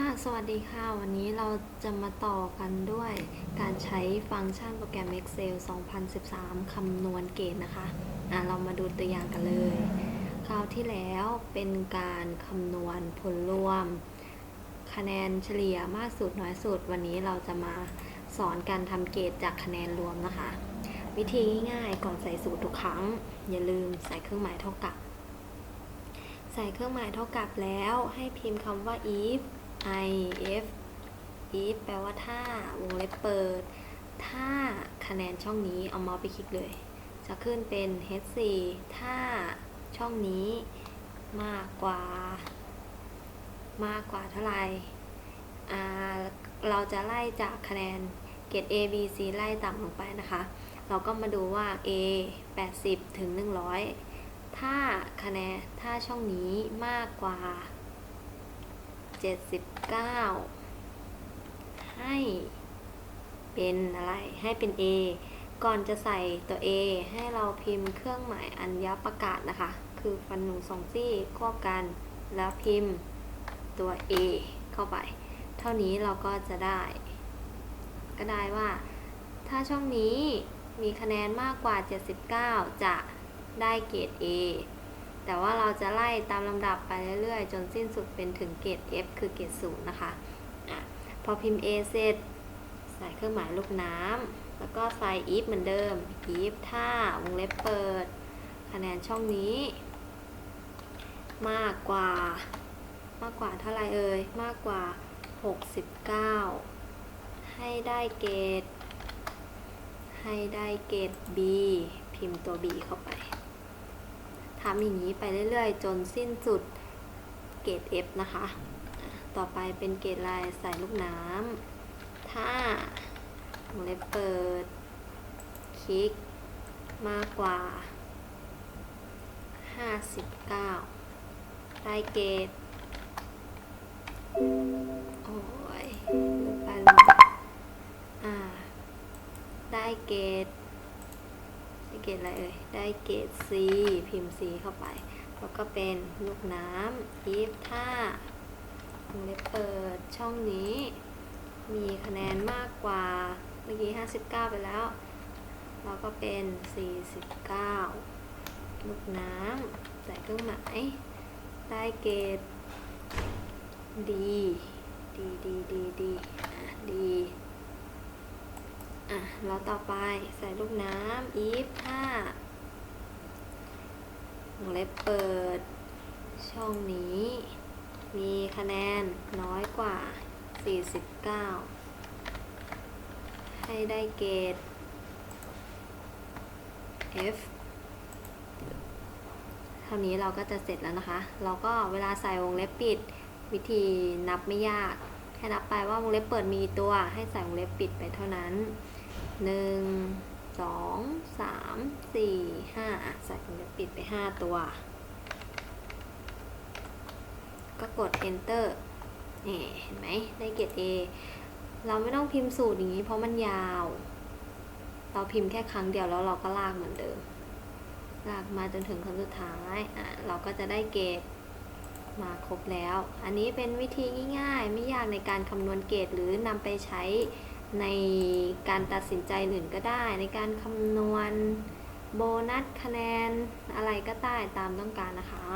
ค่ะ สวัสดีค่ะ วันนี้เราจะมาต่อกันด้วยการใช้ฟังก์ชันโปรแกรม Excel 2013 คำนวณเกณฑ์นะคะอะเรามาดูตัวอย่างกันเลย คราวที่แล้วเป็นการคำนวณผลรวม คะแนนเฉลี่ยมากสุดน้อยสุด วันนี้เราจะมาสอนการทำเกรดจากคะแนนรวมนะคะ วิธีง่ายๆก่อนใส่สูตรทุกครั้ง อย่าลืมใส่เครื่องหมายเท่ากับ ใส่เครื่องหมายเท่ากับแล้วให้พิมพ์คำว่า if i f if แปลว่าถ้าวงเล็บเปิด ถ้าคะแนนช่องนี้เอาเมาส์ไปคลิกเลย จะขึ้นเป็น h4 ถ้าช่องนี้มากกว่า มากกว่าเท่าไหร่เราจะไล่จากคะแนนเกรด A B C ไล่ต่ำลงไปนะคะ เราก็มาดูว่า A 80 ถึง 100 ถ้าคะแนนถ้าช่องนี้มากกว่า 79ให้เป็นอะไร ให้เป็น A ก่อนจะใส่ตัว A ให้เราพิมพ์เครื่องหมายอัญญประกาศนะคะ คือฟันหนูสองซี่ควบกัน แล้วพิมพ์ตัว A เข้าไป เท่านี้เราก็จะได้ ก็ได้ว่า ถ้าช่องนี้มีคะแนนมากกว่า 79 จะได้เกรด A แต่ว่าเราจะไล่ตามลำดับไปเรื่อยๆ จนสิ้นสุดเป็นถึงเกรด F คือเกรดศูนย์นะคะอะพอพิมพ์ A เสร็จ ใส่เครื่องหมายลูกน้ำแล้วก็ใส่ if เหมือนเดิม if ถ้าวงเล็บเปิด คะแนนช่องนี้ มากกว่า มากกว่าเท่าไรเอ่ย มากกว่า 69 ให้ได้เกรดให้ได้เกรด B พิมพ์ตัว B เข้าไป ทำอย่างนี้ไปเรื่อยๆ จนสิ้นสุดเกรด F นะคะ ต่อไปเป็นเกรดลายใส่ลูกน้ำ ถ้าวงเล็บเปิด คลิกมากกว่า 59 ได้เกรด โอ้ยไปลืมไปอ่า ได้เกรด ได้เกรดอะไรเอ่ย ได้เกรด C พิมพ์ C เข้าไป แล้วก็เป็นลูกน้ำ if ถ้าวงเล็บเปิดช่องนี้ มีคะแนนมากกว่า เมื่อกี้ 59 ไปแล้วเราก็เป็น 49 ลูกน้ำใส่เครื่องหมาย ได้เกรด D D D D D อะแล้วต่อไปใส่ลูกน้ำ if ถ้าวงเล็บเปิด ช่องนี้ มีคะแนนน้อยกว่า 49 ให้ได้เกรด F เท่านี้เราก็จะเสร็จแล้วนะคะ เราก็เวลาใส่วงเล็บปิด วิธีนับไม่ยาก แค่นับไปว่าวงเล็บเปิดมีตัว ให้ใส่วงเล็บปิดไปเท่านั้น หนึ่งสองสามสี่ห้าใส่วงเล็บปิดไปห้าตัว ก็กด enter นี่เห็นไหมได้เกรด A เราไม่ต้องพิมพ์สูตรอย่างนี้เพราะมันยาว เราพิมพ์แค่ครั้งเดียวแล้วเราก็ลากเหมือนเดิม ลากมาจนถึงครั้งสุดท้ายอะเราก็จะได้เกรดมาครบแล้ว อันนี้เป็นวิธีง่ายๆ ไม่ยากในการคำนวณเกรดหรือนำไปใช้ ในการตัดสินใจอื่นก็ได้ ในการคำนวณโบนัสคะแนนอะไรก็ได้ตามต้องการนะคะ